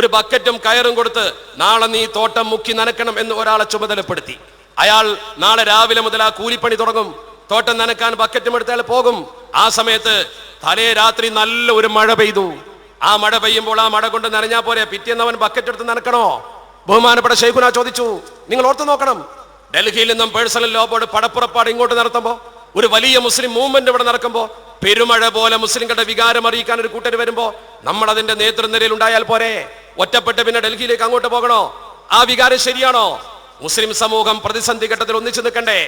ഒരു ബക്കറ്റും കയറും കൊടുത്ത് നാളെ നീ തോട്ടം മുക്കി നനക്കണം എന്ന് ഒരാളെ ചുമതലപ്പെടുത്തി. അയാൾ നാളെ രാവിലെ മുതൽ ആ കൂലിപ്പണി തുടങ്ങും. തോട്ടം നനക്കാൻ ബക്കറ്റും എടുത്താൽ പോകും. ആ സമയത്ത് തലേ രാത്രി നല്ല ഒരു മഴ പെയ്തു. ആ മഴ പെയ്യുമ്പോൾ ആ മഴ കൊണ്ട് നനഞ്ഞാ പോരെ പിറ്റേന്ന് അവൻ ബക്കറ്റ് എടുത്ത് നനക്കണോ? ബഹുമാനപ്പെട്ട ഷെയ്ഖുന ചോദിച്ചു നിങ്ങൾ ഓർത്തു നോക്കണം ഡൽഹിയിൽ നിന്നും പേഴ്സണൽ ലോ ബോർഡ് പടപ്പുറപ്പാട് ഇങ്ങോട്ട് നടത്തുമ്പോ ഒരു വലിയ മുസ്ലിം മൂവ്മെന്റ് ഇവിടെ നടക്കുമ്പോ പെരുമഴ പോലെ മുസ്ലിങ്ങളുടെ വികാരം അറിയിക്കാൻ ഒരു കൂട്ടർ വരുമ്പോ നമ്മൾ അതിന്റെ നേതൃനിരയിൽ ഉണ്ടായാൽ പോരെ? ഒറ്റപ്പെട്ട് പിന്നെ ഡൽഹിയിലേക്ക് അങ്ങോട്ട് പോകണോ? ആ വികാരം ശരിയാണോ? മുസ്ലിം സമൂഹം പ്രതിസന്ധി ഘട്ടത്തിൽ ഒന്നിച്ചു നിൽക്കണ്ടേ?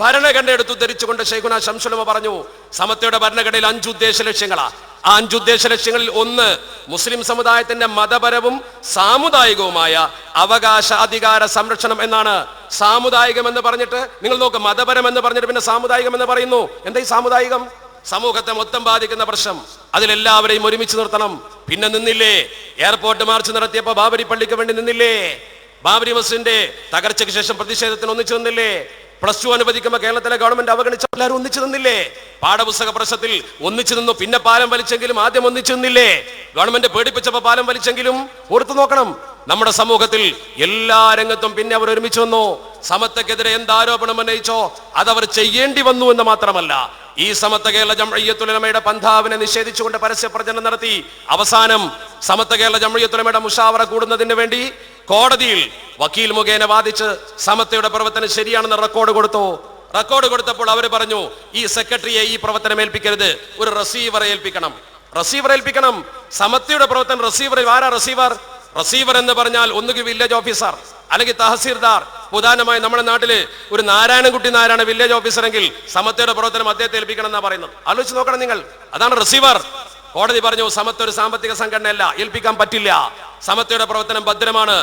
ഭരണഘടന എടുത്തു ധരിച്ചുകൊണ്ട് ഷെയ്ഖുന ശംസുലമ പറഞ്ഞു സമത്വയുടെ ഭരണഘടനയിൽ അഞ്ച് ഉദ്ദേശ ലക്ഷ്യങ്ങളാ. ആ അഞ്ച് ഉദ്ദേശ ലക്ഷ്യങ്ങളിൽ ഒന്ന് മുസ്ലിം സമുദായത്തിന്റെ മതപരവും സാമുദായികവുമായ അവകാശ അധികാര സംരക്ഷണം എന്നാണ്. സാമുദായികം എന്ന് പറഞ്ഞിട്ട് നിങ്ങൾ നോക്ക് മതപരം എന്ന് പറഞ്ഞിട്ട് പിന്നെ സാമുദായികം എന്ന് പറയുന്നു. എന്താ ഈ സാമുദായികം? സമൂഹത്തെ മൊത്തം ബാധിക്കുന്ന പ്രശ്നം. അതിലെല്ലാവരെയും ഒരുമിച്ച് നിർത്തണം. പിന്നെ നിന്നില്ലേ? എയർപോർട്ട് മാർച്ച് നടത്തിയപ്പോ ബാബരി പള്ളിക്ക് വേണ്ടി നിന്നില്ലേ? ബാബരി മസ്ജിദിന്റെ തകർച്ചയ്ക്ക് ശേഷം പ്രതിഷേധത്തിന് ഒന്നിച്ചു നിന്നില്ലേ? പ്ലസ് ടു അനുവദിക്കുമ്പോൾ കേരളത്തിലെ ഗവൺമെന്റ് അവഗണിച്ച എല്ലാവരും ഒന്നിച്ചു നിന്നില്ലേ? പാഠപുസ്തക പ്രശ്നത്തിൽ ഒന്നിച്ചു നിന്നു. പിന്നെ പാലം വലിച്ചെങ്കിലും ആദ്യം ഒന്നിച്ചു നിന്നില്ലേ? ഗവൺമെന്റ് പേടിപ്പിച്ചപ്പോ പാലം വലിച്ചെങ്കിലും ഓർത്തു നോക്കണം. നമ്മുടെ സമൂഹത്തിൽ എല്ലാ രംഗത്തും പിന്നെ അവർ ഒരുമിച്ച് വന്നു. സമത്വക്കെതിരെ എന്ത് ആരോപണം ഉന്നയിച്ചോ അതവർ ചെയ്യേണ്ടി വന്നു എന്ന് മാത്രമല്ല ഈ സമത്വ കേരള ജംഅയ്യത്തുലമയുടെ പന്ഥാവിനെ നിഷേധിച്ചുകൊണ്ട് പരസ്യ പ്രചരണം നടത്തി അവസാനം സമത്വ കേരള ജംഅയ്യത്തുലമയുടെ മുഷാവറ കൂടുന്നതിന് വേണ്ടി കോടതിയിൽ വക്കീൽ മുഖേന വാദിച്ച് സമത്വയുടെ പ്രവർത്തനം ശരിയാണെന്ന് റെക്കോർഡ് കൊടുത്തു. റെക്കോർഡ് കൊടുത്തപ്പോൾ അവർ പറഞ്ഞു ഈ സെക്രട്ടറിയെ ഈ പ്രവർത്തനം ഏൽപ്പിക്കരുത് ഒരു റസീവറെ ഏൽപ്പിക്കണം. റസീവർ ഏൽപ്പിക്കണം. സമത്വയുടെ പ്രവർത്തനം റസീവർ ആരാ റസീവർ റസീവർ എന്ന് പറഞ്ഞാൽ ഒന്നുകിൽ വില്ലേജ് ഓഫീസർ അല്ലെങ്കിൽ തഹസീൽദാർ ഉദാഹരണമായി നമ്മുടെ നാട്ടിൽ ഒരു നാരായണൻകുട്ടി നാരായണ വില്ലേജ് ഓഫീസറെങ്കിൽ സമത്വയുടെ പ്രവർത്തനം അദ്ദേഹത്തെ ഏൽപ്പിക്കണം എന്നാ പറയുന്നത്. ആലോചിച്ച് നോക്കണം നിങ്ങൾ. അതാണ് റിസീവർ കോടതി പറഞ്ഞു സമത്വ ഒരു സാമ്പത്തിക സംഘടനയല്ല ഏൽപ്പിക്കാൻ പറ്റില്ല. സമത്വയുടെ പ്രവർത്തനം ഭദ്രമാണ്.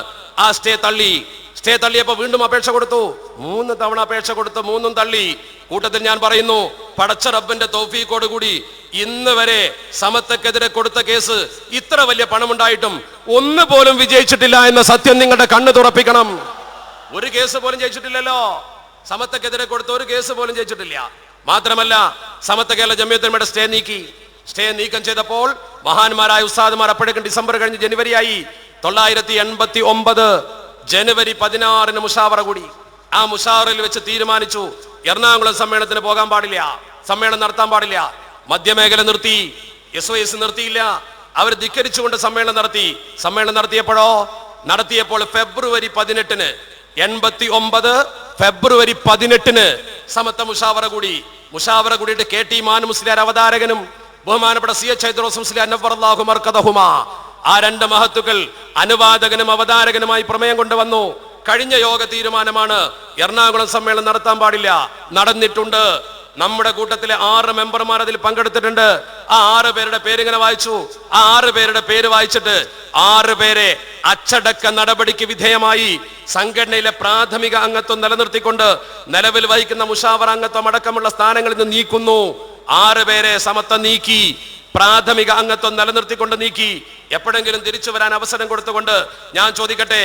ആ സ്റ്റേ തള്ളി. സ്റ്റേ തള്ളിയപ്പോ വീണ്ടും അപേക്ഷ കൊടുത്തു. മൂന്ന് തവണ അപേക്ഷ കൊടുത്തു മൂന്നും തള്ളി. കൂട്ടത്തിൽ ഞാൻ പറയുന്നു പടച്ച റബ്ബിന്റെ തോഫീക്കോട് കൂടി ഇന്ന് വരെ സമത്തക്കെതിരെ കൊടുത്ത കേസ് ഇത്ര വലിയ പണമുണ്ടായിട്ടും ഒന്ന് പോലും വിജയിച്ചിട്ടില്ല എന്ന സത്യം നിങ്ങളുടെ കണ്ണ് തുറപ്പിക്കണം. ഒരു കേസ് പോലും ജയിച്ചിട്ടില്ലല്ലോ. സമത്വക്കെതിരെ കൊടുത്ത ഒരു കേസ് പോലും ജയിച്ചിട്ടില്ല. മാത്രമല്ല സമത്വ കേരള ജമ്യത്തിന്മയുടെ സ്റ്റേ നീക്കി. സ്റ്റേ നീക്കം ചെയ്തപ്പോൾ മഹാന്മാരായ ഉസ്താദുമാർ അപ്പോഴേക്കും ഡിസംബർ കഴിഞ്ഞ് ജനുവരിയായി. തൊള്ളായിരത്തി എൺപത്തി ഒമ്പത് ജനുവരി പതിനാറിന് മുഷാവറ കൂടി. ആ മുഷാവറയിൽ വെച്ച് തീരുമാനിച്ചു. എറണാകുളം സമ്മേളനത്തിന് പോകാൻ പാടില്ല. സമ്മേളനം നടത്താൻ പാടില്ല. മധ്യമേഖല നിർത്തി. എസ് ഒ എസ് നിർത്തിയില്ല. അവർ ധിക്കരിച്ചുകൊണ്ട് സമ്മേളനം നടത്തി. സമ്മേളനം നടത്തിയപ്പോഴോ? നടത്തിയപ്പോൾ ഫെബ്രുവരി പതിനെട്ടിന് എൺപത്തി ഒമ്പത് ഫെബ്രുവരി പതിനെട്ടിന് സമത്വ മുഷാവറ കൂടി. മുഷാവറ കൂടിയിട്ട് കെ ടി മാൻ മുസ്ലിയാർ അവതാരകനും ബഹുമാനപ്പെട്ട സി എച്ച് മുസ്ലിയാർ നവ്വറല്ലാഹു ആ രണ്ട് മഹത്തുക്കൾ അനുവാദകനും അവതാരകനുമായി പ്രമേയം കൊണ്ടുവന്നു. കഴിഞ്ഞ യോഗ തീരുമാനമാണ് എറണാകുളം സമ്മേളനം നടത്താൻ പാടില്ല. നടന്നിട്ടുണ്ട്. നമ്മുടെ കൂട്ടത്തിലെ ആറ് മെമ്പർമാർ അതിൽ പങ്കെടുത്തിട്ടുണ്ട്. ആ ആറ് പേരുടെ പേരിങ്ങനെ വായിച്ചു. ആ ആറ് പേരുടെ പേര് വായിച്ചിട്ട് ആറ് പേരെ അച്ചടക്ക നടപടിക്ക് വിധേയമായി സംഘടനയിലെ പ്രാഥമിക അംഗത്വം നിലനിർത്തിക്കൊണ്ട് നിലവിൽ വഹിക്കുന്ന മുഷാവർ അംഗത്വം അടക്കമുള്ള സ്ഥാനങ്ങളിൽ നിന്ന് നീക്കുന്നു. ആറ് പേരെ സമത്വം നീക്കി പ്രാഥമിക അംഗത്വം നിലനിർത്തിക്കൊണ്ട് നീക്കി. എപ്പോഴെങ്കിലും തിരിച്ചു വരാൻ അവസരം കൊടുത്തുകൊണ്ട് ഞാൻ ചോദിക്കട്ടെ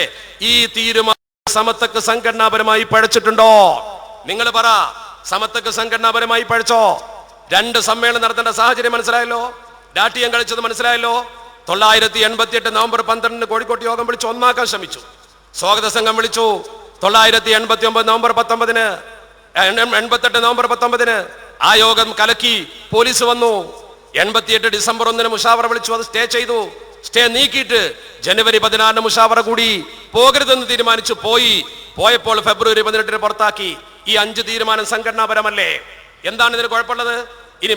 ഈ തീരുമാനം സമത്വക്ക് സംഘടനാപരമായി പഴച്ചിട്ടുണ്ടോ? നിങ്ങൾ പറ. സമത്വക്ക് സംഘടനാപരമായി പഴിച്ചോ രണ്ട് സമ്മേളനം നടത്തേണ്ട സാഹചര്യം മനസ്സിലായല്ലോ? രാഷ്ട്രീയം കളിച്ചത് മനസ്സിലായല്ലോ? തൊള്ളായിരത്തി എൺപത്തി എട്ട് നവംബർ പന്ത്രണ്ടിന് കോഴിക്കോട്ട് യോഗം വിളിച്ചു ഒന്നാക്കാൻ ശ്രമിച്ചു. സ്വാഗത സംഘം വിളിച്ചു. തൊള്ളായിരത്തി എൺപത്തി ഒമ്പത് നവംബർ പത്തൊമ്പതിന് എൺപത്തെട്ട് നവംബർ പത്തൊമ്പതിന് ആ യോഗം കലക്കി പോലീസ് വന്നു. എൺപത്തിയെട്ട് ഡിസംബർ ഒന്നിന് മുഷാവറ വിളിച്ചു. അത് സ്റ്റേ ചെയ്തു. സ്റ്റേ നീക്കിയിട്ട് ജനുവരി പതിനാറിന് മുഷാവറ കൂടി പോകരുതെന്ന് തീരുമാനിച്ചു. പോയി. പോയപ്പോൾ ഫെബ്രുവരി പതിനെട്ടിന് പുറത്താക്കി. ഈ അഞ്ച് തീരുമാനം സംഘടനാപരമല്ലേ? എന്താണ് ഇതിന് കുഴപ്പമുള്ളത്? ഇനി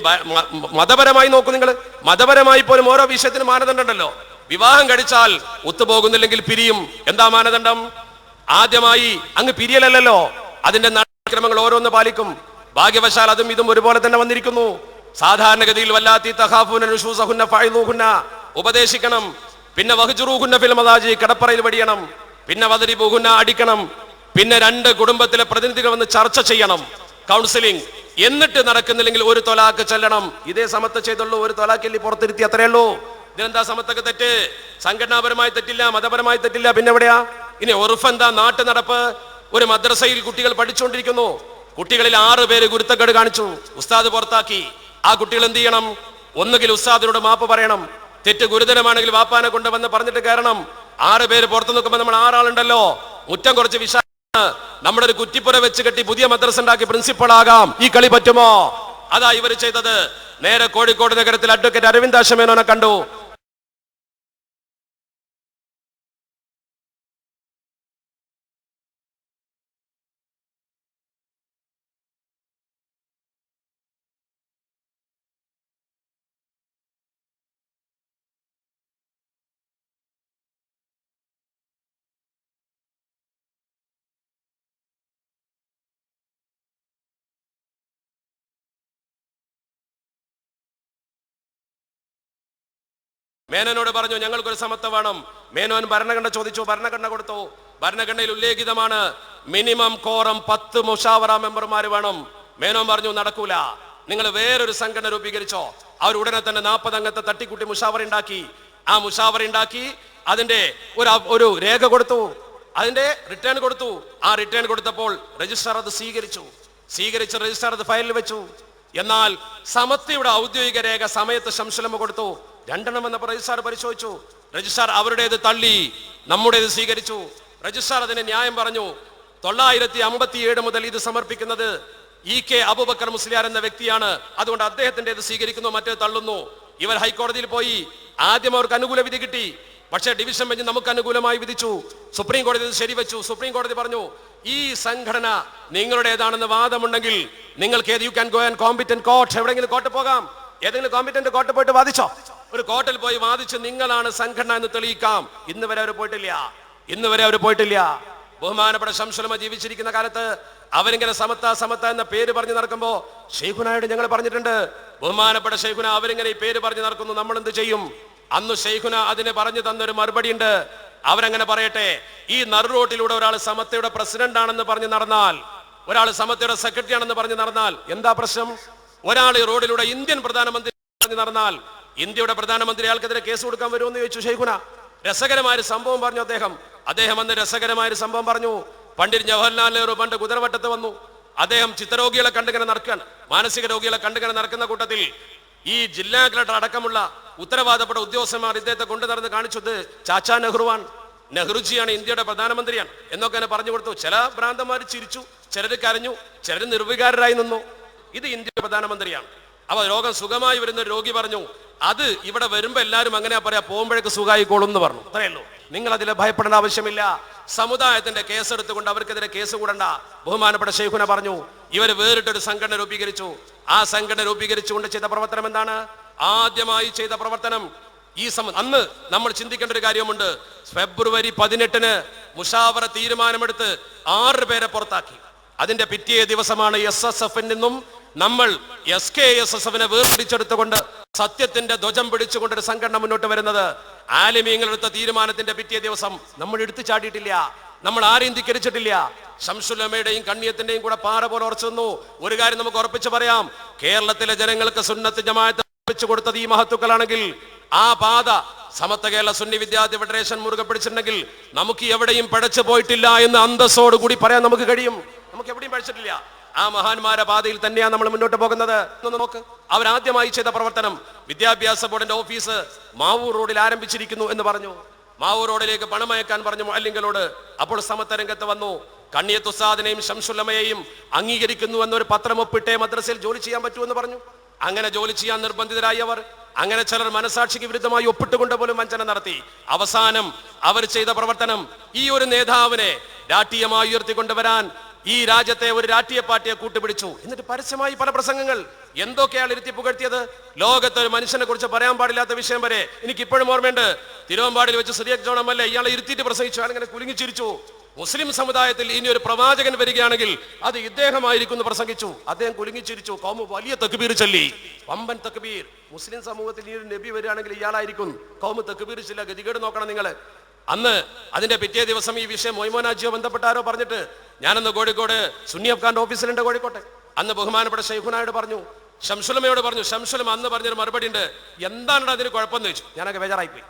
മതപരമായി നോക്കൂ നിങ്ങൾ മതപരമായി പോലും ഓരോ വിഷയത്തിന് മാനദണ്ഡമുണ്ടല്ലോ. വിവാഹം കഴിച്ചാൽ ഒത്തുപോകുന്നില്ലെങ്കിൽ പിരിയും. എന്താ മാനദണ്ഡം? ആദ്യമായി അങ്ങ് പിരിയലല്ലോ അതിന്റെ നടപടിക്രമങ്ങൾ ഓരോന്ന് പാലിക്കും. ഭാഗ്യവശാൽ അതും ഇതും ഒരുപോലെ തന്നെ വന്നിരിക്കുന്നു. സാധാരണഗതിയിൽ വല്ലാത്തി തഹാഫുന ഉപദേശിക്കണം. പിന്നെ വഹുജുറൂഹുന്ന ഫിൽ മദാജി കടപ്പറയിൽ വടിയണം. പിന്നെ പോകുന്ന അടിക്കണം. പിന്നെ രണ്ട് കുടുംബത്തിലെ പ്രതിനിധികൾ വന്ന് ചർച്ച ചെയ്യണം കൗൺസിലിംഗ് എന്നിട്ട് നടക്കുന്നില്ലെങ്കിൽ ഒരു തൊലാക്ക് ചെല്ലണം. ഇതേ സമത്ത് ചെയ്തുള്ളൂ ഒരു തൊലാക്കല്ലി പുറത്തിരുത്തി അത്രയുള്ളൂ ഉള്ളൂ. സമത്തൊക്കെ തെറ്റ്? സംഘടനാപരമായി തെറ്റില്ല മതപരമായി തെറ്റില്ല പിന്നെ എവിടെയാ? ഇനി ഉറുഫ് എന്താ നാട്ടു നടപ്പ്? ഒരു മദ്രസയിൽ കുട്ടികൾ പഠിച്ചുകൊണ്ടിരിക്കുന്നു. കുട്ടികളിൽ ആറ് പേര് ഗുരുത്തക്കേട് കാണിച്ചു. ഉസ്താദ് പുറത്താക്കി. ആ കുട്ടികൾ എന്ത് ചെയ്യണം? ഒന്നുകിൽ ഉസ്താദിനോട് മാപ്പ് പറയണം. തെറ്റ് ഗുരുതരമാണെങ്കിൽ വാപ്പാനെ കൊണ്ടുവന്ന് പറഞ്ഞിട്ട് കയറണം. ആറ് പേര് പുറത്തു നിൽക്കുമ്പോൾ നമ്മൾ ആറാളുണ്ടല്ലോ. മുറ്റം കുറച്ച് വിശാല നമ്മുടെ ഒരു കുറ്റിപ്പുര വെച്ച് കെട്ടി പുതിയ മദ്രസ ഉണ്ടാക്കി പ്രിൻസിപ്പൾ ആകാം. ഈ കളി പറ്റുമോ? അതാ ഇവർ ചെയ്തത്. നേരെ കോഴിക്കോട് നഗരത്തിൽ അഡ്വക്കേറ്റ് അരവിന്ദ് ആശമേനോനെ കണ്ടു. മേനോനോട് പറഞ്ഞു ഞങ്ങൾക്കൊരു സമത്വം വേണം. മേനോൻ ഭരണഘടന ചോദിച്ചു ഭരണഘടന കൊടുത്തു? ഭരണഘടനയിൽ ഉല്ലേഖിതമാണ് മിനിമം കോറം പത്ത് മുഷാവറ മെമ്പർമാർ വേണം. മേനോൻ പറഞ്ഞു നടക്കൂല. നിങ്ങൾ വേറൊരു സംഘടന രൂപീകരിച്ചോ. അവർ ഉടനെ തന്നെ നാൽപ്പത് അംഗത്തെ തട്ടിക്കൂട്ടി മുഷാവറ ഉണ്ടാക്കി. ആ മുഷാവറ ഉണ്ടാക്കി അതിന്റെ ഒരു ഒരു രേഖ കൊടുത്തു. അതിന്റെ റിട്ടേൺ കൊടുത്തു. ആ റിട്ടേൺ കൊടുത്തപ്പോൾ രജിസ്ട്രാർ അത് സ്വീകരിച്ചു. സ്വീകരിച്ച് രജിസ്ട്രാർ അത് ഫയലിൽ വെച്ചു. എന്നാൽ സമത്വയുടെ ഔദ്യോഗിക രേഖ സമയത്ത് ശംശലമ കൊടുത്തു. രണ്ടെണ്ണം വന്നപ്പോൾ രജിസ്ട്രാർ പരിശോധിച്ചു. രജിസ്ട്രാർ അവരുടേത് തള്ളി നമ്മുടേത് സ്വീകരിച്ചു. രജിസ്ട്രാർ അതിന് ന്യായം പറഞ്ഞു തൊള്ളായിരത്തി അമ്പത്തിയേഴ് മുതൽ ഇത് സമർപ്പിക്കുന്നത് ഇ കെ അബുബക്കർ മുസ്ലിയാർ എന്ന വ്യക്തിയാണ്. അതുകൊണ്ട് അദ്ദേഹത്തിന്റെ ഇത് സ്വീകരിക്കുന്നു മറ്റേ തള്ളുന്നു. ഇവർ ഹൈക്കോടതിയിൽ പോയി ആദ്യം അവർക്ക് അനുകൂല വിധി കിട്ടി. പക്ഷേ ഡിവിഷൻ ബെഞ്ച് നമുക്ക് അനുകൂലമായി വിധിച്ചു. സുപ്രീം കോടതി ഇത് ശരിവെച്ചു. സുപ്രീം കോടതി പറഞ്ഞു ഈ സംഘടന നിങ്ങളുടേതാണെന്ന് വാദമുണ്ടെങ്കിൽ നിങ്ങൾക്ക് ഏത് you can go and competent court എവിടെയെങ്കിലും കോർട്ട് പോകാം. ഏതെങ്കിലും കോമ്പിറ്റന്റ് കോർട്ട് പോയിട്ട് വാദിച്ചോ? ഒരു കോർട്ടിൽ പോയി വാദിച്ച് നിങ്ങളാണ് സംഘടന എന്ന് തെളിയിക്കാം. ഇന്ന് വരെ അവർ പോയിട്ടില്ല. ഇന്ന് വരെ അവർ പോയിട്ടില്ല. ബഹുമാനപ്പെട്ട ശംസുലമ ജീവിച്ചിരിക്കുന്ന കാലത്ത് അവരിങ്ങനെ സമത്ത സമത്ത എന്ന പേര് പറഞ്ഞു നടക്കുമ്പോ ഷെയ്ഖുനായോട് ഞങ്ങൾ പറഞ്ഞിട്ടുണ്ട് ബഹുമാനപ്പെട്ട ഷെയ്ഖുന അവരിങ്ങനെ ഈ പേര് പറഞ്ഞു നടക്കുന്നു നമ്മൾ എന്ത് ചെയ്യും? അന്ന് ഷെയ്ഖുന അതിന് പറഞ്ഞു തന്നൊരു മറുപടി ഉണ്ട്. അവരങ്ങനെ പറയട്ടെ ഈ നറുറോട്ടിലൂടെ ഒരാൾ സമത്തയുടെ പ്രസിഡന്റ് ആണെന്ന് പറഞ്ഞു നടന്നാൽ ഒരാൾ സമത്തയുടെ സെക്രട്ടറി ആണെന്ന് പറഞ്ഞു നടന്നാൽ എന്താ പ്രശ്നം? ഒരാൾ ഈ റോഡിലൂടെ ഇന്ത്യൻ പ്രധാനമന്ത്രി പറഞ്ഞു നടന്നാൽ ഇന്ത്യയുടെ പ്രധാനമന്ത്രി അയാൾക്കെതിരെ കേസ് കൊടുക്കാൻ വരുമെന്ന് ചോദിച്ചു ഷെയ്ഖുന രസകരമായ സംഭവം പറഞ്ഞു അദ്ദേഹം. അദ്ദേഹം അന്ന് രസകരമായ സംഭവം പറഞ്ഞു. പണ്ഡിറ്റ് ജവഹർലാൽ നെഹ്റു പണ്ട് കുതിരവട്ടത്ത് വന്നു. അദ്ദേഹം ചിത്തരോഗികളെ കണ്ടിങ്ങനെ നടക്കുകയാണ്. മാനസിക രോഗികളെ കണ്ടിങ്ങനെ നടക്കുന്ന കൂട്ടത്തിൽ ഈ ജില്ലാ കളക്ടർ അടക്കമുള്ള ഉത്തരവാദപ്പെട്ട ഉദ്യോഗസ്ഥന്മാർ ഇദ്ദേഹത്തെ കൊണ്ടു നടന്ന് കാണിച്ചത് ചാച്ചാ നെഹ്റുവാൻ നെഹ്റുജിയാണ് ഇന്ത്യയുടെ പ്രധാനമന്ത്രിയാണ് എന്നൊക്കെ എന്നെ പറഞ്ഞു കൊടുത്തു. ചില ഭ്രാന്തന്മാർ ചിരിച്ചു ചിലർ കരഞ്ഞു ചിലർ നിർവികാരരായി നിന്നു. ഇത് ഇന്ത്യയുടെ പ്രധാനമന്ത്രിയാണ്. അവ രോഗം സുഖമായി വരുന്ന രോഗി പറഞ്ഞു. അത് ഇവിടെ വരുമ്പോ എല്ലാവരും അങ്ങനെയാ പറയാ പോകുമ്പോഴേക്ക് സുഖമായിക്കോളും എന്ന് പറഞ്ഞു. അത്രയല്ലോ നിങ്ങൾ അതിൽ ഭയപ്പെടേണ്ട ആവശ്യമില്ല. സമുദായത്തിന്റെ കേസ് കേസെടുത്തുകൊണ്ട് അവർക്കെതിരെ കേസ് കൂടണ്ട. ബഹുമാനപ്പെട്ട ഷെയ്ഖുന പറഞ്ഞു ഇവർ വേറിട്ടൊരു സംഘടന രൂപീകരിച്ചു. ആ സംഘടന രൂപീകരിച്ചുകൊണ്ട് ചെയ്ത പ്രവർത്തനം എന്താണ്? ആദ്യമായി ചെയ്ത പ്രവർത്തനം ഈ സമ അന്ന് നമ്മൾ ചിന്തിക്കേണ്ട ഒരു കാര്യമുണ്ട്. ഫെബ്രുവരി പതിനെട്ടിന് മുഷാവറ തീരുമാനമെടുത്ത് ആറ് പേരെ പുറത്താക്കി. അതിന്റെ പിറ്റേ ദിവസമാണ് എസ് എസ് എഫിൽ നിന്നും നമ്മൾ എസ് കെ എസ് എസ് എഫിനെ വേർതിരിച്ചെടുത്തുകൊണ്ട് സത്യത്തിന്റെ ധ്വജം പിടിച്ചുകൊണ്ട് ഒരു സംഘടന മുന്നോട്ട് വരുന്നത്. ആലിമീങ്ങൾ എടുത്ത തീരുമാനത്തിന്റെ പിറ്റേ ദിവസം നമ്മൾ എടുത്തു ചാടിയിട്ടില്ല. നമ്മൾ ആരെയും ധിക്കരിച്ചിട്ടില്ല. ശംസുലമയുടെയും കണ്ണിയത്തിന്റെയും കൂടെ പാറ പോലെ ഉറച്ചു ഒരു കാര്യം നമുക്ക് ഉറപ്പിച്ചു പറയാം. കേരളത്തിലെ ജനങ്ങൾക്ക് സുന്നത്ത് ജമാഅത്ത് കൊടുത്തത് ഈ മഹത്തുക്കളാണെങ്കിൽ ആ പാത സമത്ത കേരള സുന്നി വിദ്യാർത്ഥി ഫെഡറേഷൻ മുറുകെ പിടിച്ചിട്ടുണ്ടെങ്കിൽ നമുക്ക് എവിടെയും പഴച്ചു പോയിട്ടില്ല എന്ന് അന്തസ്സോട് കൂടി പറയാൻ നമുക്ക് കഴിയും. നമുക്ക് എവിടെയും പഴിച്ചിട്ടില്ല ആ മഹാന്മാരെ പാതയിൽ തന്നെയാണ് നമ്മൾ മുന്നോട്ട് പോകുന്നത്. നോക്ക്. അവരാദ്യമായി ചെയ്ത പ്രവർത്തനം വിദ്യാഭ്യാസ ബോർഡിന്റെ ഓഫീസ് മാവൂർ റോഡിൽ ആരംഭിച്ചിരിക്കുന്നു എന്ന് പറഞ്ഞു. മാവൂർ റോഡിലേക്ക് പണമയക്കാൻ പറഞ്ഞു മുഅല്ലിങ്ങളോട് അപ്പോൾ സമത്തരംഗത്ത് വന്നു. കണ്ണിയത്ത് ഉസ്താദിനെയും ശംസുല്ലമയെയും അംഗീകരിക്കുന്നു എന്നൊരു പത്രം ഒപ്പിട്ടേ മദ്രസയിൽ ജോലി ചെയ്യാൻ പറ്റുമെന്ന് പറഞ്ഞു. അങ്ങനെ ജോലി ചെയ്യാൻ നിർബന്ധിതരായി അവർ. അങ്ങനെ ചിലർ മനസാക്ഷിക്ക് വിരുദ്ധമായി ഒപ്പിട്ടുകൊണ്ട് പോലും വഞ്ചന നടത്തി. അവസാനം അവർ ചെയ്ത പ്രവർത്തനം ഈ ഒരു നേതാവിനെ രാഷ്ട്രീയമായി ഉയർത്തിക്കൊണ്ടുവരാൻ ഈ രാജ്യത്തെ ഒരു രാഷ്ട്രീയ പാർട്ടിയെ കൂട്ടുപിടിച്ചു. എന്നിട്ട് പരസ്യമായി പല പ്രസംഗങ്ങൾ. എന്തൊക്കെയാണ് ഇരുത്തി പുകഴ്ത്തിയത്? ലോകത്തെ ഒരു മനുഷ്യനെ കുറിച്ച് പറയാൻ പാടില്ലാത്ത വിഷയം വരെ എനിക്ക് ഇപ്പോഴും ഓർമ്മയുണ്ട്. തിരുവമ്പാടിൽ വെച്ച് സിറിയക് ജോൺ എം ഇയാളെ ഇരുത്തിയിട്ട് പ്രസംഗിച്ചു. അങ്ങനെ കുലുങ്ങിച്ചിരിച്ചു മുസ്ലിം സമുദായത്തിൽ ഇനി ഒരു പ്രവാചകൻ വരികയാണെങ്കിൽ അത് ഇദ്ദേഹമായിരിക്കും പ്രസംഗിച്ചു. അദ്ദേഹം കുലുങ്ങിച്ചിരിച്ചു കൗമ വലിയ തക്ബീർ ചൊല്ലി. വമ്പൻ തക്ബീർ. മുസ്ലിം സമൂഹത്തിൽ ഈ ഒരു നബി വരികയാണെങ്കിൽ ഇയാളായിരിക്കും. കൗമ തക്ബീർ ചില്ല. ഗതികേട് നോക്കണം നിങ്ങൾ അന്ന് അതിന്റെ പിറ്റേ ദിവസം ഈ വിഷയം മൊയ്മോനാജിയോ ബന്ധപ്പെട്ടാരോ പറഞ്ഞിട്ട് ഞാനന്ന് കോഴിക്കോട് സുന്നി അഫ്ഖാന്റെ ഓഫീസിലുണ്ട് കോഴിക്കോട്ടെ. അന്ന് ബഹുമാനപ്പെട്ട ഷെയ്ഖുനായോട് പറഞ്ഞു ഷംസുലമയോട് പറഞ്ഞു ഷംസുലം അന്ന് പറഞ്ഞൊരു മറുപടി ഉണ്ട്. എന്താണ് അതിന് കുഴപ്പമെന്ന് ചോദിച്ചു. ഞാനൊക്കെ ബേജാറായിപ്പോയി.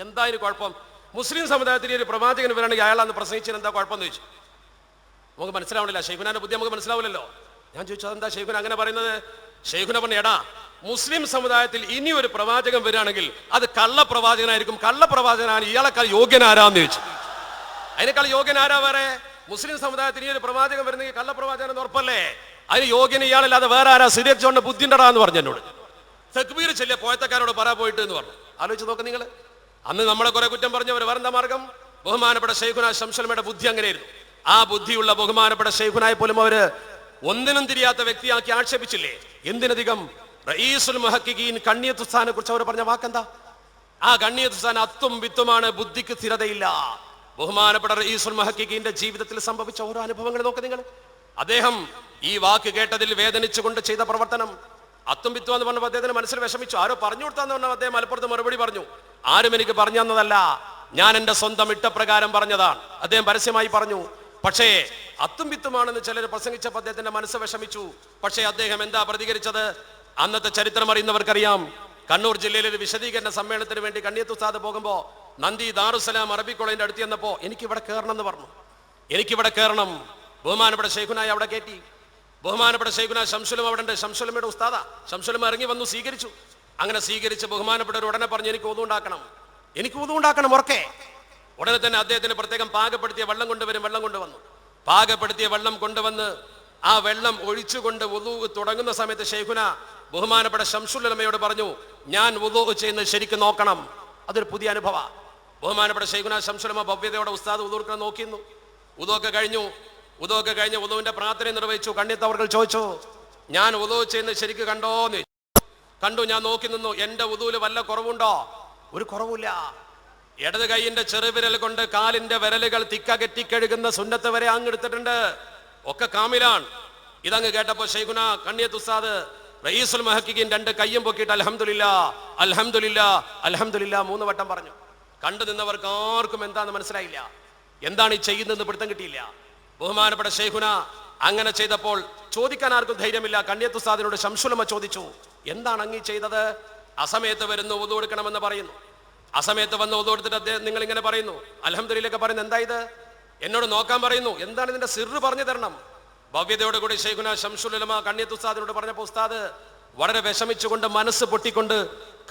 എന്താ ഇതിന് കുഴപ്പം? മുസ്ലിം സമുദായത്തിൽ ഒരു പ്രവാചകൻ വരാണെങ്കിൽ അന്ന് പ്രസംഗിച്ചതിന് എന്താ കുഴപ്പം എന്ന് ചോദിച്ചു. നമുക്ക് മനസ്സിലാവണില്ല. ഷെയ്ഖുനാന്റെ ബുദ്ധി നമുക്ക് മനസ്സിലാവില്ലല്ലോ. ഞാൻ ചോദിച്ചു അതെന്താ ഷെയ്ഖുന അങ്ങനെ പറയുന്നത്? ഷെയ്ഖുന പറഞ്ഞു എടാ മുസ്ലിം സമുദായത്തിൽ ഇനി ഒരു പ്രവാചകൻ വരികയാണെങ്കിൽ അത് കള്ളപ്രവാചകനായിരിക്കും കള്ളപ്രവാചകനാണ് ഇയാളെക്കാൾ യോഗ്യനാരാന്ന് ചോദിച്ചു. അതിനേക്കാൾ യോഗ്യനാരാ വേറെ? മുസ്ലിം സമുദായത്തിന് ഈ ഒരു പ്രവാചകൻ വരുന്നെങ്കിൽ കള്ളപ്രവാചകൻ എന്ന് ഉറപ്പല്ലേ? അതിന് യോഗ്യന ഇയാളല്ലാതെ വേറെ ആരാ? സിരിയക് ജോണിന്റെ ബുദ്ധിണ്ടടാ എന്ന് പറഞ്ഞു എന്നോട്. തെക്കുബീർ ചെല്ലിയ പോയത്തക്കാരോട് പറ പോയിട്ട് എന്ന് പറഞ്ഞു. ആലോചിച്ച് നോക്ക് നിങ്ങൾ അന്ന് നമ്മളെ കുറെ കുറ്റം പറഞ്ഞവർ വേറെന്താ മാർഗം? ബഹുമാനപ്പെട്ട ഷെയ്ഖുന ശംസലമയുടെ ബുദ്ധി അങ്ങനെയായിരുന്നു. ആ ബുദ്ധിയുള്ള ബഹുമാനപ്പെട്ട ഷെയ്ഖുനായ പോലും അവർ ഒന്നിനും തിരിയാത്ത വ്യക്തിയാക്കി ആക്ഷേപിച്ചില്ലേ? എന്തിനധികം റയീസുൽ മഹക്കിഗീൻ കണ്ണിയത്തുസ്ഥാനെ കുറിച്ച് അവർ പറഞ്ഞ വാക്കെന്താ? ആ കണ്ണിയത്തുസ്ഥാൻ അത്തും വിത്തുമാണ് ബുദ്ധിക്ക് സ്ഥിരതയില്ല. ബഹുമാനപ്പെട്ട റയീസുൽ മുഹക്കിഖീന്റെ ജീവിതത്തിൽ സംഭവിച്ച ഓരോ അനുഭവങ്ങൾ നോക്ക് നിങ്ങൾ. അദ്ദേഹം ഈ വാക്ക് കേട്ടതിൽ വേദനിച്ചുകൊണ്ട് ചെയ്ത പ്രവർത്തനം. അത്തും എന്ന് പറഞ്ഞപ്പോൾ അദ്ദേഹത്തിന് മനസ്സിൽ വിഷമിച്ചു. ആരോ പറഞ്ഞു കൊടുത്താന്ന് പറഞ്ഞാൽ അദ്ദേഹം മലപ്പുറത്ത് മറുപടി പറഞ്ഞു. ആരും എനിക്ക് പറഞ്ഞു തന്നതല്ല. ഞാൻ എന്റെ സ്വന്തം ഇട്ടപ്രകാരം പറഞ്ഞതാണ്. അദ്ദേഹം പരസ്യമായി പറഞ്ഞു പക്ഷേ അത്തും വിത്തുമാണെന്ന് ചിലർ പ്രസംഗിച്ചപ്പോൾ അദ്ദേഹത്തിന്റെ മനസ്സ് വിഷമിച്ചു. പക്ഷേ അദ്ദേഹം എന്താ പ്രതികരിച്ചത്? അന്നത്തെ ചരിത്രം അറിയുന്നവർക്കറിയാം. കണ്ണൂർ ജില്ലയിലെ ഒരു വിശദീകരണ സമ്മേളനത്തിന് വേണ്ടി കണ്ണിയത്തുസ്താദ് പോകുമ്പോ നന്ദി ദാറുസലാം അറബി കോളേജിന്റെ അടുത്ത് ചെന്നപ്പോ എനിക്ക് ഇവിടെ കയറണം എന്ന് പറഞ്ഞു. എനിക്കിവിടെ കയറണം ബഹുമാനപ്പെട്ട ഷെയ്ഖുനായി അവിടെ കയറ്റി ബഹുമാനപ്പെട്ട ഷെയ്ഖുന ശംസുലം അവിടെ ഉണ്ട് ശംസുലമയുടെ ഉസ്താദ. ശംസുലം ഇറങ്ങി വന്നു സ്വീകരിച്ചു. അങ്ങനെ സ്വീകരിച്ച് ബഹുമാനപ്പെട്ടവർ ഉടനെ പറഞ്ഞു എനിക്ക് ഒതുണ്ടാക്കണം എനിക്ക് ഒതുണ്ടാക്കണം ഉറക്കെ. ഉടനെ തന്നെ അദ്ദേഹത്തിന് പ്രത്യേകം പാകപ്പെടുത്തിയ വെള്ളം കൊണ്ടുവരും വെള്ളം കൊണ്ടുവന്നു. പാകപ്പെടുത്തിയ വെള്ളം കൊണ്ടുവന്ന് ആ വെള്ളം ഒഴിച്ചുകൊണ്ട് ഉദു തുടങ്ങുന്ന സമയത്ത് ഷെയ്ഖുന ബഹുമാനപ്പെട്ട ശംസുലമയോട് പറഞ്ഞു ഞാൻ ഉദു ചെയ്യുന്നത് ശരിക്കും നോക്കണം. അതൊരു പുതിയ അനുഭവ ബഹുമാനപ്പെട്ട ശൈഖുന ശംസുലമ ഭവ്യതയോടെ ഉസ്താദ് ഉദൂർക്കെ നോക്കിയിരുന്നു. ഉദോക്കെ കഴിഞ്ഞു. ഉദോക്കെ കഴിഞ്ഞ് ഉദുവിന്റെ പ്രാർത്ഥന നിർവഹിച്ചു. കണ്ണിത്തവർകൾ ചോദിച്ചു ഞാൻ ഉദു ചെയ്യുന്നത് ശരിക്ക് കണ്ടോന്ന്? കണ്ടു ഞാൻ നോക്കി നിന്നു എന്റെ ഉദൂൽ വല്ല കുറവുണ്ടോ? ഒരു കുറവില്ല ഇടത് കൈയിന്റെ ചെറുവിരൽ കൊണ്ട് കാലിന്റെ വിരലുകൾ തിക്കകറ്റി കഴുകുന്ന സുന്നത്ത് വരെ അങ്ങ് എടുത്തിട്ടുണ്ട്. ഒക്കെ കാമിലാണ്. ഇതങ്ങ് കേട്ടപ്പോ ശൈഖുന കണ്ണിയത്ത് ഉസ്താദ് റയീസുൽ മഹക്കിൻ രണ്ട് കയ്യും പൊക്കിയിട്ട് അൽഹംദുലില്ല അൽഹംദുലില്ല അൽഹംദുലില്ല മൂന്ന് വട്ടം പറഞ്ഞു. കണ്ടു നിന്നവർക്ക് ആർക്കും എന്താന്ന് മനസ്സിലായില്ല. എന്താണ് ഈ ചെയ്യുന്നതെന്ന് പിടുത്തം കിട്ടിയില്ല. ബഹുമാനപ്പെട്ട ഷെയ്ഖുന അങ്ങനെ ചെയ്തപ്പോൾ ചോദിക്കാൻ ആർക്കും ധൈര്യമില്ല. കണ്ണിയത്ത് ഉസ്താദിനോട് ശംസുലമ ചോദിച്ചു എന്താണ് അങ്ങീ ചെയ്തത്? അസമയത്ത് വരുന്നു ഉതു കൊടുക്കണമെന്ന് പറയുന്നു. അസമയത്ത് വന്ന് ഉതു കൊടുത്തിട്ട് അദ്ദേഹം നിങ്ങൾ ഇങ്ങനെ പറയുന്നു അലഹമ്മദിലൊക്കെ പറയുന്നു എന്തായത് എന്നോട് നോക്കാൻ പറയുന്നു. എന്താണ് ഇതിന്റെ സിറ് പറഞ്ഞു തരണം? ഭവ്യതയോട് കൂടി ഷെയ്ഖുന ശംസുലമ കണ്ണിയത്ത് ഉസ്താദിനോട് പറഞ്ഞപ്പോൾ ഉസ്താദ് വളരെ വിഷമിച്ചുകൊണ്ട് മനസ്സ് പൊട്ടിക്കൊണ്ട്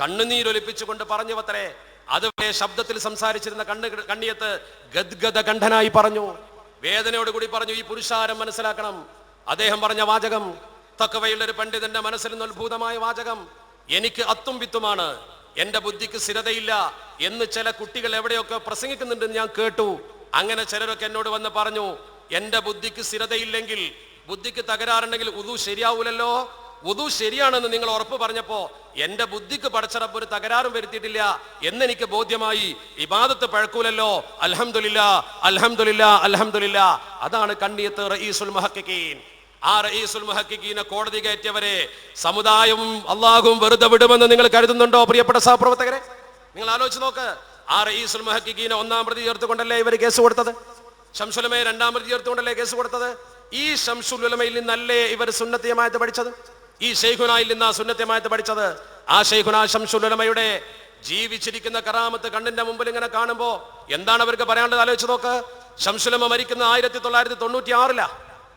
കണ്ണുനീരൊലിപ്പിച്ചുകൊണ്ട് പറഞ്ഞു അത്രേ അതുവരെ ശബ്ദത്തിൽ സംസാരിച്ചിരുന്ന കണ്ണ് കണ്ണിയത്ത് ഗദ്ഗത കണ്ഠനായി പറഞ്ഞു. വേദനയോടുകൂടി പറഞ്ഞു ഈ പുരുഷാരം മനസ്സിലാക്കണം. അദ്ദേഹം പറഞ്ഞ വാചകം തക്കവയുള്ള ഒരു പണ്ഡിതന്റെ മനസ്സിൽ നിന്ന് ഉത്ഭൂതമായ വാചകം എനിക്ക് അത്തും വിത്തുമാണ് എന്റെ ബുദ്ധിക്ക് സ്ഥിരതയില്ല എന്ന് ചില കുട്ടികൾ എവിടെയൊക്കെ പ്രസംഗിക്കുന്നുണ്ടെന്ന് ഞാൻ കേട്ടു. അങ്ങനെ ചിലരൊക്കെ എന്നോട് വന്ന് പറഞ്ഞു എന്റെ ബുദ്ധിക്ക് സ്ഥിരതയില്ലെങ്കിൽ ബുദ്ധിക്ക് തകരാറുണ്ടെങ്കിൽ ഉദു ശരിയാവൂലല്ലോ? ഉദു ശരിയാണെന്ന് നിങ്ങൾ ഉറപ്പ് പറഞ്ഞപ്പോ എന്റെ ബുദ്ധിക്ക് പടച്ചറപ്പ് ഒരു തകരാറും വരുത്തിയിട്ടില്ല എന്നെനിക്ക് ബോധ്യമായി. ഇബാദത്ത് പഴക്കൂലല്ലോ? അലഹമില്ല അലഹമില്ല അലഹമില്ല അതാണ് കണ്ണിയത്ത് റഈസുൽ മഹക്കീൻ ആ റഈസുൽ മഹക്കീനെ കോടതി കയറ്റിയവരെ സമുദായവും അള്ളാഹും വെറുതെ വിടുമെന്ന് നിങ്ങൾ കരുതുന്നുണ്ടോ പ്രിയപ്പെട്ട സഹപ്രവർത്തകരെ നിങ്ങൾ ആലോചിച്ച് നോക്ക്. ആ റഈസുൽ മഹക്കീനെ ഒന്നാം പ്രതി ചേർത്തുകൊണ്ടല്ലേ ഇവർ കേസ് കൊടുത്തത്? ഷംസുലമയെ രണ്ടാമത് ചേർത്തുകൊണ്ടല്ലേ കേസ് കൊടുത്തത്? ഈ ശംസുലമയിൽ നിന്നല്ലേ ഇവർ സുന്നത്തിയമായത് പഠിച്ചത്? ഈ ഷെയ്ഖുനായിൽ നിന്ന് ആ സുന്നത്യമായത് പഠിച്ചത്? ആ ഷെയ്ഖുന ശംസുലമയുടെ ജീവിച്ചിരിക്കുന്ന കറാമത്ത് കണ്ണിന്റെ മുമ്പിൽ ഇങ്ങനെ കാണുമ്പോ എന്താണ് അവർക്ക് പറയാനുള്ളത്? ആലോചിച്ച് നോക്ക്. ഷംസുലമ മരിക്കുന്ന ആയിരത്തി തൊള്ളായിരത്തി തൊണ്ണൂറ്റി ആറിലാ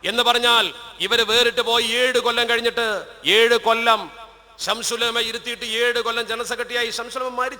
എന്ന് പറഞ്ഞാൽ ഇവർ വേറിട്ട് പോയി ഏഴ് കൊല്ലം കഴിഞ്ഞിട്ട് ഏഴ് കൊല്ലം ഷംസുലമ ഇരുത്തിയിട്ട് ഏഴ് കൊല്ലം ജനറൽ സെക്രട്ടറിയായി ഷംസുലമ മരിച്ചു